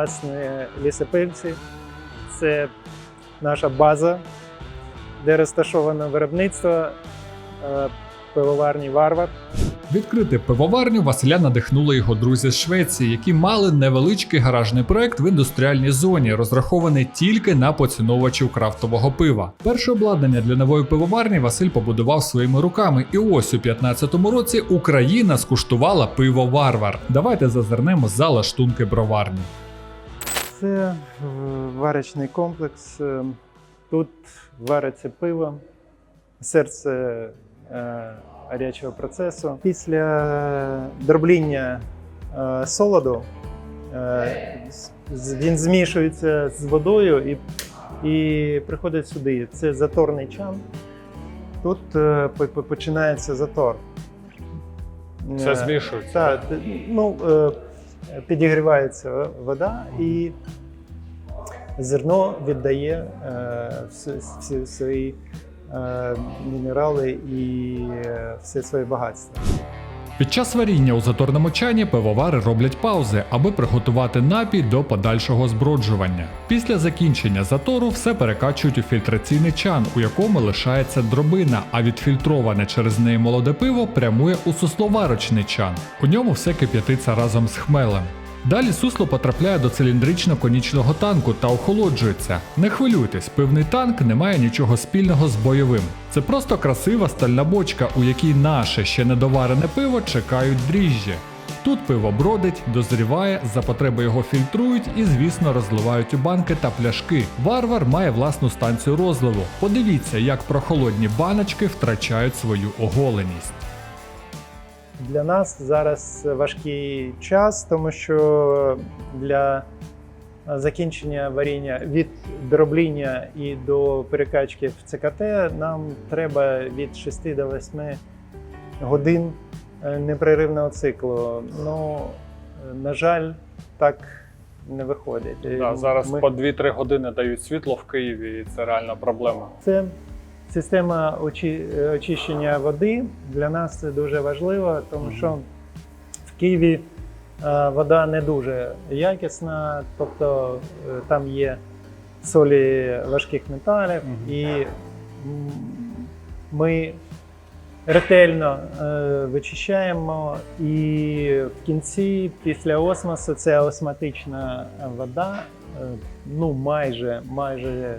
вас не лісопильці. Це наша база, де розташовано виробництво е, пивоварні Варвар. Відкрити пивоварню Василя надихнули його друзі з Швеції, які мали невеличкий гаражний проект в індустріальній зоні, розрахований тільки на поціновувачів крафтового пива. Перше обладнання для нової пивоварні Василь побудував своїми руками, і ось у 15-му році Україна скуштувала пиво Варвар. Давайте зазирнемо за лаштунки броварні. Це е, варочний комплекс. Е, Тут вариться пиво, серце е, гарячого процесу. Після дробління солоду він змішується з водою і, і приходить сюди. Це заторний чан. Тут по- по- починається затор. Це змішується. так, ну, підігрівається вода і зерно віддає е, всі, свої е, мінерали і е, все своє багатство. Під час варіння у заторному чані пивовари роблять паузи, аби приготувати напій до подальшого зброджування. Після закінчення затору все перекачують у фільтраційний чан, у якому лишається дробина, а відфільтроване через неї молоде пиво прямує у сусловарочний чан. У ньому все кип'ятиться разом з хмелем. Далі сусло потрапляє до циліндрично-конічного танку та охолоджується. Не хвилюйтесь, пивний танк не має нічого спільного з бойовим. Це просто красива стальна бочка, у якій наше ще недоварене пиво чекають дріжджі. Тут пиво бродить, дозріває, за потреби його фільтрують і, звісно, розливають у банки та пляшки. Варвар має власну станцію розливу. Подивіться, як прохолодні баночки втрачають свою оголеність. Для нас зараз важкий час, тому що для закінчення варіння від дробління і до перекачки в ЦКТ нам треба від 6 до 8 годин е, непреривного циклу. Ну, е, на жаль, так не виходить. Да, зараз Ми- по 2-3 години дають світло в Києві, і це реальна проблема. Це система очі- очищення води. Для нас це дуже важливо, тому що в Києві е, вода не дуже якісна, тобто е, там є солі важких металів, і ми ретельно е, вичищаємо. І в кінці, після осмосу, це осматична вода, е, ну майже, майже е,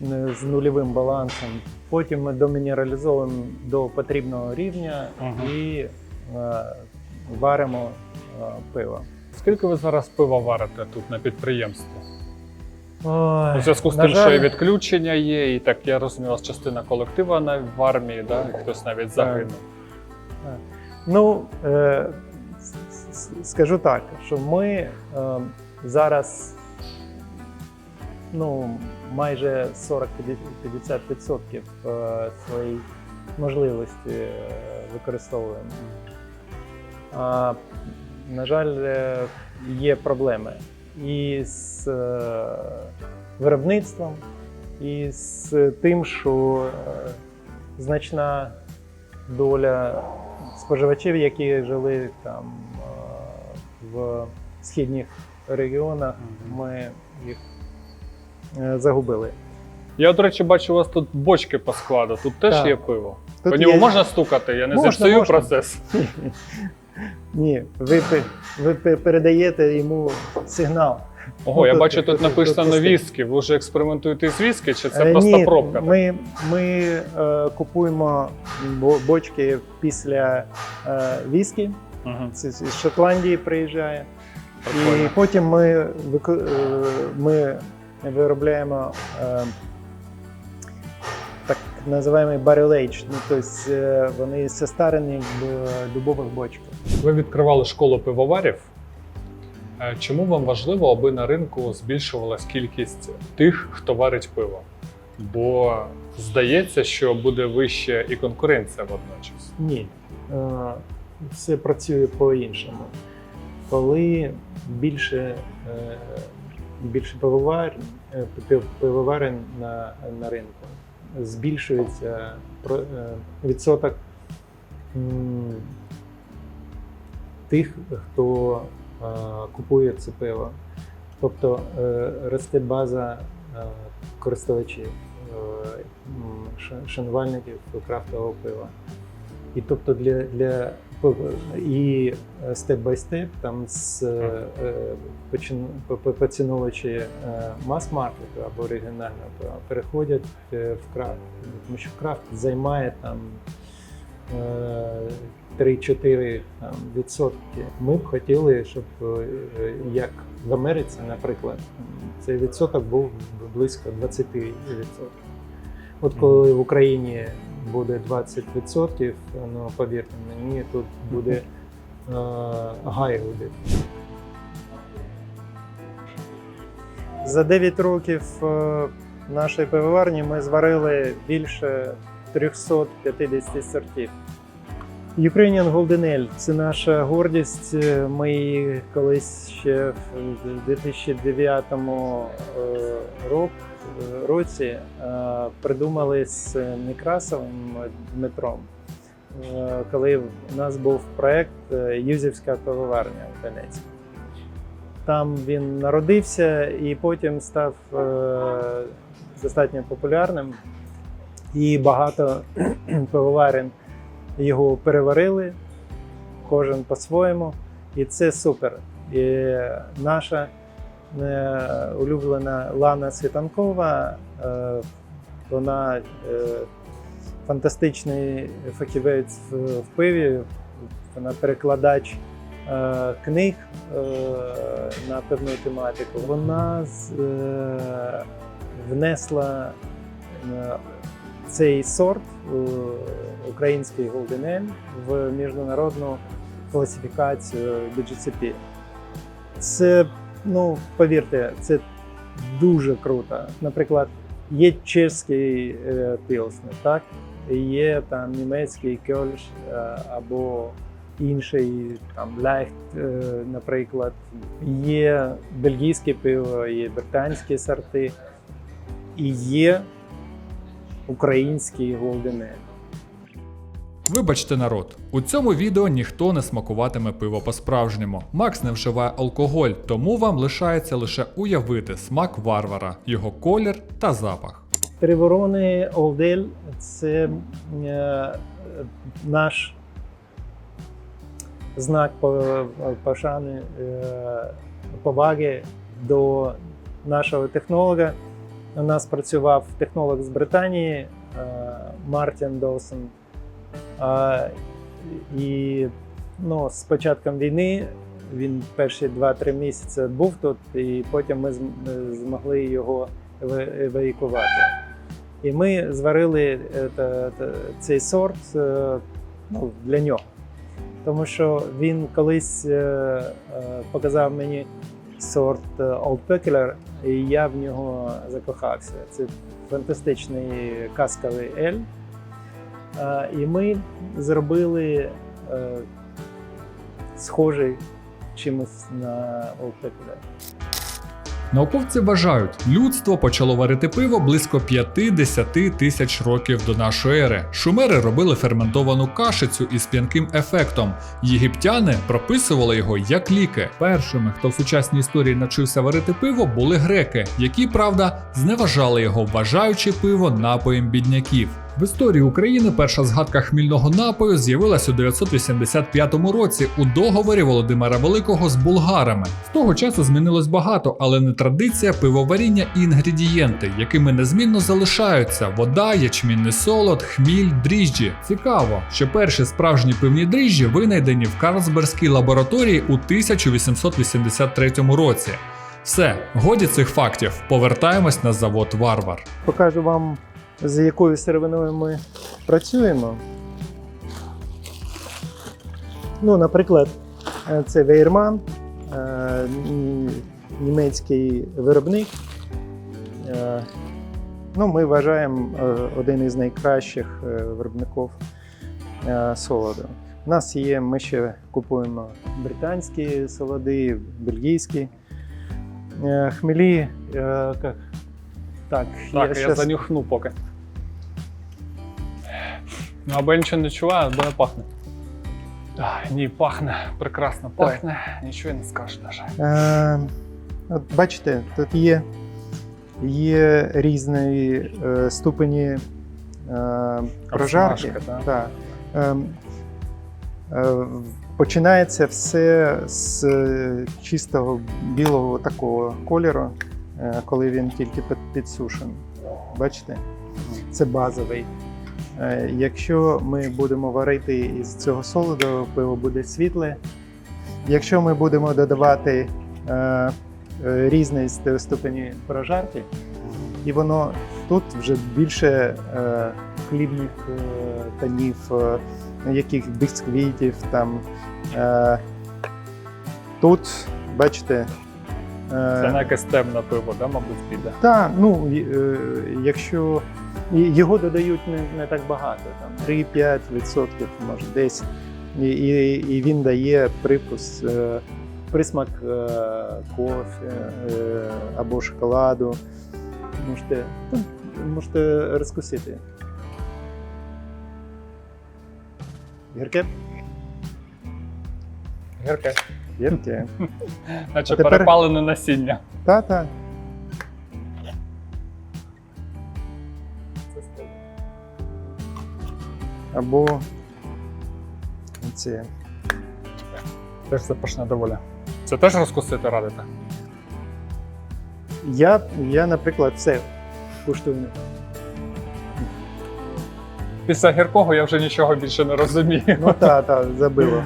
з нульовим балансом. Потім ми домінералізовуємо до потрібного рівня Мгм. і е, варимо е, пиво. Скільки ви зараз пива варите тут на підприємстві? Ой, У зв'язку з на тим, що і жаль, відключення є, і так я розумію, у вас частина колектива на в армії, да? і хтось навіть загинув. Ну, е, с- с- скажу так, що ми е, зараз ну, майже 40-50% е, своєї можливості е, використовуємо. А, на жаль, е, є проблеми і з виробництвом, і з тим, що значна доля споживачів, які жили там в східних регіонах, ми їх загубили. Я, до речі, бачу, у вас тут бочки по складу, тут теж Так. є пиво. Тут По ньому є- можна стукати, я не Можна, зіпсую можна. процес. Ні, ви, ви передаєте йому сигнал. Ого, Ну, я тут- бачу, тут тут- написано тут віскі. Ви вже експериментуєте з віскі, чи це Е, просто Ні, пробка? Ми, ми е, купуємо бочки після е, віскі. Мгм. Це з Шотландії приїжджає. І потім ми, е, ми виробляємо е, так називаємо aged, ну, тобто е, вони состарені в дубових бочках. Ви відкривали школу пивоварів. Е, Чому вам важливо, аби на ринку збільшувалась кількість тих, хто варить пиво? Бо здається, що буде вище і конкуренція водночас. Ні, е, все працює по-іншому. Коли більше, більше пивовар, е, пивоварень на, на ринку, збільшується е, відсоток тих, хто е, купує це пиво. Тобто росте база користувачів, шанувальників крафтового пива. І тобто для, для і степ бай степ там з е, по- поціновувачі е, мас-маркету або регіонального пива переходять е, в крафт, тому що крафт займає там е, 3-4 там, відсотки. Ми б хотіли, щоб е, як в Америці, наприклад, цей відсоток був близько 20%. От коли в Україні буде 20%, ну повірте мені, тут буде е, гай аудит. За 9 років е, нашої пивоварні ми зварили більше 350 сортів. Український Golden Ale – це наша гордість. Ми її колись ще в 2009 е, рок- році е, придумали з Некрасовим Дмитром, е, коли у нас був проект е, Юзівська пивоварня в Донецьку. Там він народився і потім став достатньо популярним. І багато пивоварень його переварили, кожен по-своєму. І це супер. І наша улюблена Лана Світанкова, е, вона е, фантастичний фахівець в, пиві, вона перекладач е, книг е, на певну тематику. Вона е, внесла е, цей сорт е, український Golden Ale в міжнародну класифікацію BGCP. Це, ну, повірте, це дуже круто. Наприклад, є чеський е, пілснер, так? Є там німецький кельш е, або інший там Лехт, е, наприклад. Є бельгійське пиво, є британські сорти, і є український Ale. Вибачте, народ, у цьому відео ніхто не смакуватиме пиво по-справжньому. Макс не вживає алкоголь, тому вам лишається лише уявити смак варвара, його колір та запах. Три ворони Олдель це е, наш знак пошани, е, поваги до нашого технолога. У нас працював технолог з Британії е, Мартін Доусон. І ну, з початком війни він перші 2-3 місяці був тут, і потім ми змогли його евакуювати. І ми зварили е, цей сорт е, ну, для нього. Тому що він колись е, е, показав мені сорт е, Old Peculiar, і я в нього закохався. Це фантастичний казковий ель. Е, І ми зробили е, схожий чимось на Old Науковці вважають, людство почало варити пиво близько 5-10 тисяч років до нашої ери. Шумери робили ферментовану кашицю із п'янким ефектом. Єгиптяни прописували його як ліки. Першими, хто в сучасній історії навчився варити пиво, були греки, які, правда, зневажали його, вважаючи пиво напоєм бідняків. В історії України перша згадка хмільного напою з'явилась у 985 році у договорі Володимира Великого з булгарами. З того часу змінилось багато, але не традиція пивоваріння і інгредієнти, якими незмінно залишаються: вода, ячмінний солод, хміль, дріжджі. Цікаво, що перші справжні пивні дріжджі винайдені в Карлсберзькій лабораторії у 1883 році. Все, годі цих фактів. Повертаємось на завод Варвар. Покажу вам, з якою сировиною ми працюємо. Ну, наприклад, е, це Вейерман, е, німецький виробник. Е, Ну, ми вважаємо один із найкращих виробників солоду. У нас є, ми ще купуємо британські солоди, бельгійські. Хмелі? Так, Так, я, щас- занюхну поки. Ну, або я нічого не чуваю, або не пахне. А, ні, пахне, прекрасно пахне, нічого не скажеш навіть. Е, от бачите, тут є, є різні е, ступені е, прожарки. Обсмажка, так? Так. Ем, е, починається все з е, чистого білого такого кольору, е, коли він тільки підсушений. Бачите? Це базовий. Е, Якщо ми будемо варити із цього солоду, пиво буде світле. Якщо ми будемо додавати е, е, різні ступені прожарки, і воно тут вже більше е, хлібних е, тонів, е, яких бісквітів там. Е, тут, бачите, е, Це на якесь темне пиво, да, мабуть, піде. та, ну, е, якщо його додають не, не так багато, там 3-5%, може 10%. І, і, і він дає припус, е, присмак е, кофе е, або шоколаду. Можете, ну, можете розкусити. Гірке? Гірке. Гірке. Наче тепер- перепалене насіння. Та-та. Або це. Теж запашне доволі. Це теж розкусити радите? Я, я, наприклад, все куштую. Після гіркого я вже нічого більше не розумію. Ну та, та, забило.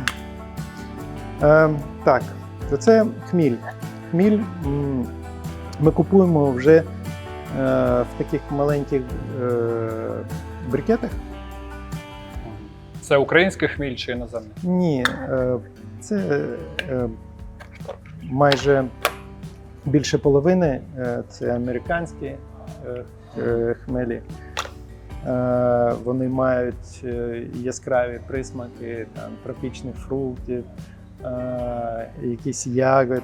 Е, так, то це хміль. Хміль м, ми купуємо вже е, в таких маленьких е, брикетах. Це український хміль чи іноземний? Ні, е, це е, майже більше половини е, це американські е, е, хмелі. Е, Вони мають е, яскраві присмаки там, тропічних фруктів, е, якісь ягод.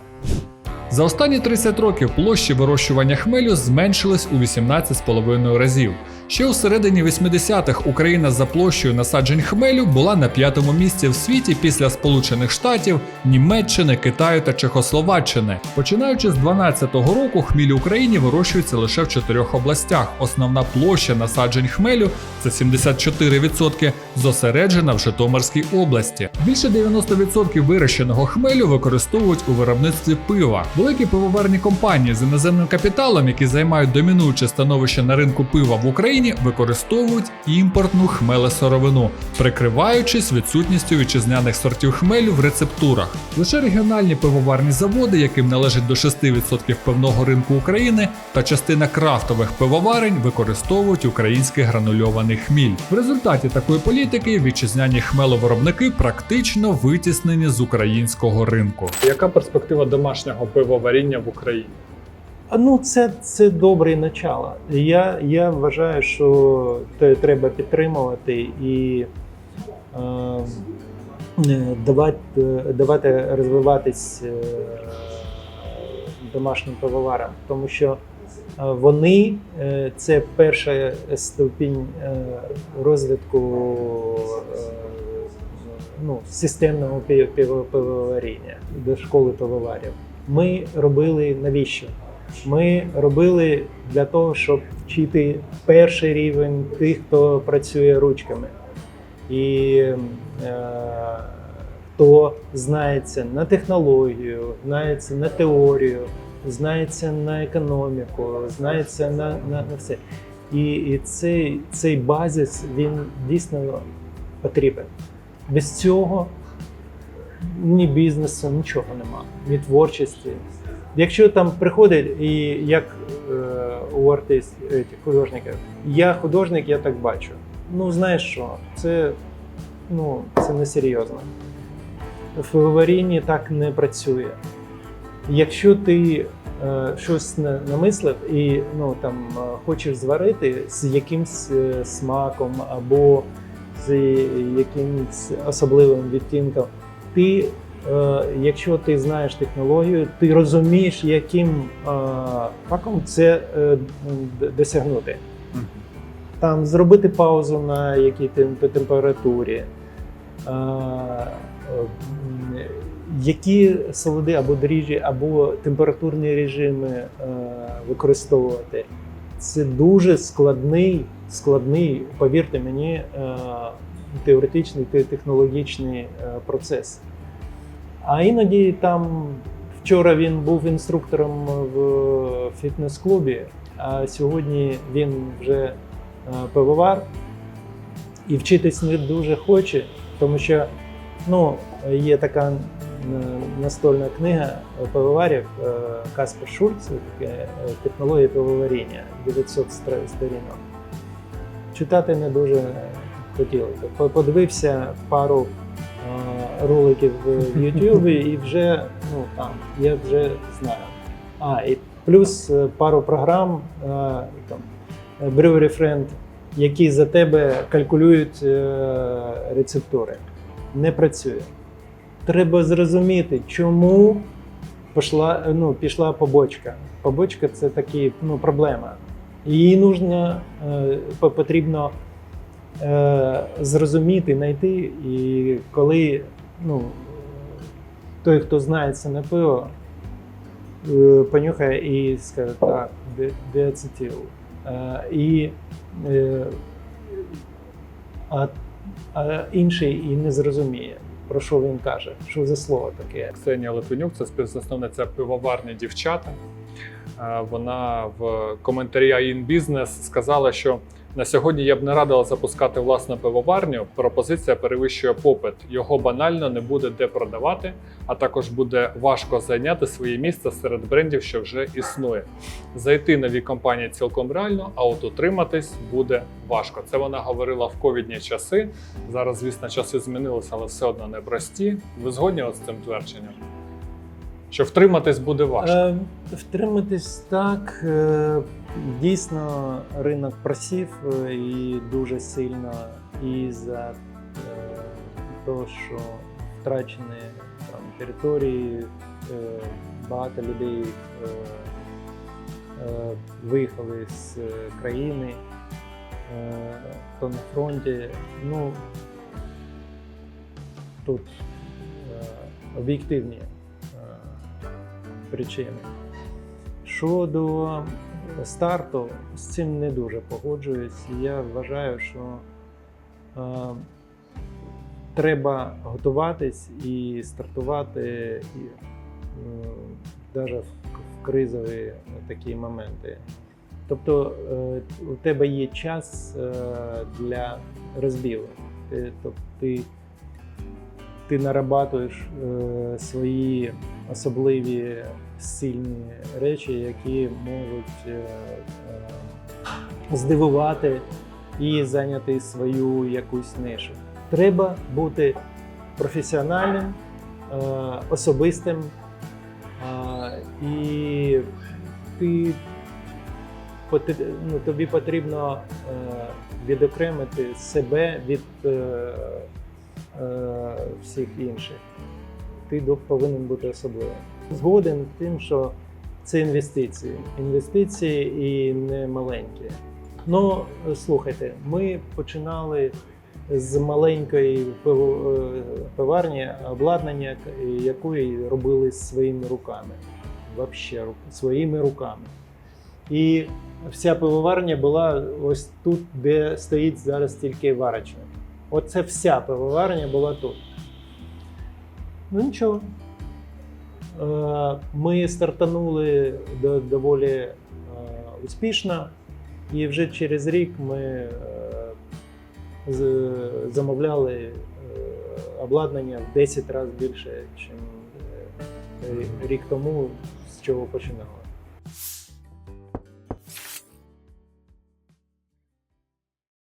За останні 30 років площі вирощування хмелю зменшились у 18,5 разів. Ще у середині 80-х Україна за площею насаджень хмелю була на п'ятому місці в світі після Сполучених Штатів, Німеччини, Китаю та Чехословаччини. Починаючи з 12-го року, хміль в Україні вирощується лише в чотирьох областях. Основна площа насаджень хмелю це 74%, зосереджена в Житомирській області. Більше 90% вирощеного хмелю використовують у виробництві пива. Великі пивоварні компанії з іноземним капіталом, які займають домінуюче становище на ринку пива в Україні, використовують імпортну хмелесировину, прикриваючись відсутністю вітчизняних сортів хмелю в рецептурах. Лише регіональні пивоварні заводи, яким належить до 6% пивного ринку України, та частина крафтових пивоварень використовують український гранульований хміль. В результаті такої політики вітчизняні хмеловиробники практично витіснені з українського ринку. Яка перспектива домашнього пивоваріння в Україні? Ну, це, це добре начало. Я, я вважаю, що те треба підтримувати і е, е, давати, давати розвиватись е, домашнім пивоварам, тому що е, вони це перша ступінь розвитку ну, системного пи- пивоваріння до школи пивоварів. Ми робили навіщо? Ми робили для того, щоб вчити перший рівень тих, хто працює ручками. І е, хто знається на технологію, знається на теорію, знається на економіку, знається на, на, на все. І, і цей, цей базис він дійсно потрібен. Без цього ні бізнесу, нічого нема, ні творчості. Якщо там приходить і як е, у артистів, е, художників, я художник, я так бачу. Ну, знаєш що, це, ну, це несерйозно. В варінні так не працює. Якщо ти е, щось намислив і ну, там, е, хочеш зварити з якимсь е, смаком або з якимось особливим відтінком, ти якщо ти знаєш технологію, ти розумієш, яким е, факом це е, досягнути. Там зробити паузу на якій тем- температурі, е, які солоди або дріжджі, або температурні режими е, використовувати. Це дуже складний, складний, повірте мені, е, теоретичний та технологічний е, процес. А іноді там вчора він був інструктором в фітнес-клубі, а сьогодні він вже е, пивовар і вчитись не дуже хоче, тому що ну, є така настольна книга пивоварів е, Каспер Шульц, е, технологія пивоваріння, 900 сторінок. Читати не дуже хотілося. По- Подивився пару роликів в Ютубі і вже ну, там, я вже знаю. А, і плюс е, пару програм е, там, Brewery Friend, які за тебе калькулюють е, рецептури. Не працює. Треба зрозуміти, чому пішла, ну, пішла побочка. Побочка це такі, ну, проблема. Її нужно, е, потрібно е, зрозуміти, знайти. І коли ну, той, хто знається на пиво, е, понюхає і скаже, так, де, де ацетил. Е, і, е, а, а інший і не зрозуміє, про що він каже, що за слово таке. Ксенія Литвинюк, це співзасновниця пивоварні дівчата. Вона в коментарі IN Business сказала, що на сьогодні я б не радила запускати власну пивоварню. Пропозиція перевищує попит. Його банально не буде де продавати, а також буде важко зайняти своє місце серед брендів, що вже існує. Зайти нові компанії цілком реально, а от утриматись буде важко. Це вона говорила в ковідні часи. Зараз, звісно, часи змінилися, але все одно непрості. Ви згодні з цим твердженням? Що втриматись буде важко. Е, втриматись так. Е, дійсно, ринок просів е, і дуже сильно і за те, що втрачені там, території, е, багато людей е, виїхали з країни, то на фронті. Ну, тут об'єктивні причини. Щодо старту, з цим не дуже погоджуюсь. Я вважаю, що е, треба готуватись і стартувати і, е, навіть в, в кризові такі моменти. Тобто е, у тебе є час е, для розбілу. Ти, тобто, ти, ти нарабатуєш е, свої особливі сильні речі, які можуть е, е, здивувати і зайняти свою якусь нишу. Треба бути професіональним, е, особистим, і ти ну, тобі потрібно відокремити себе від всіх інших. Ти до- повинен бути особливим. Згоден тим, що це інвестиції. Інвестиції і не маленькі. Ну, слухайте, ми починали з маленької е, пиварні, обладнання якої робили своїми руками. Вообще своїми руками. І вся пивоварня була ось тут, де стоїть зараз тільки варочник. Оце вся пивоварня була тут. Ну нічого. Е, Ми стартанули доволі е, успішно, і вже через рік ми е, замовляли обладнання в 10 разів більше, ніж рік тому, з чого починали.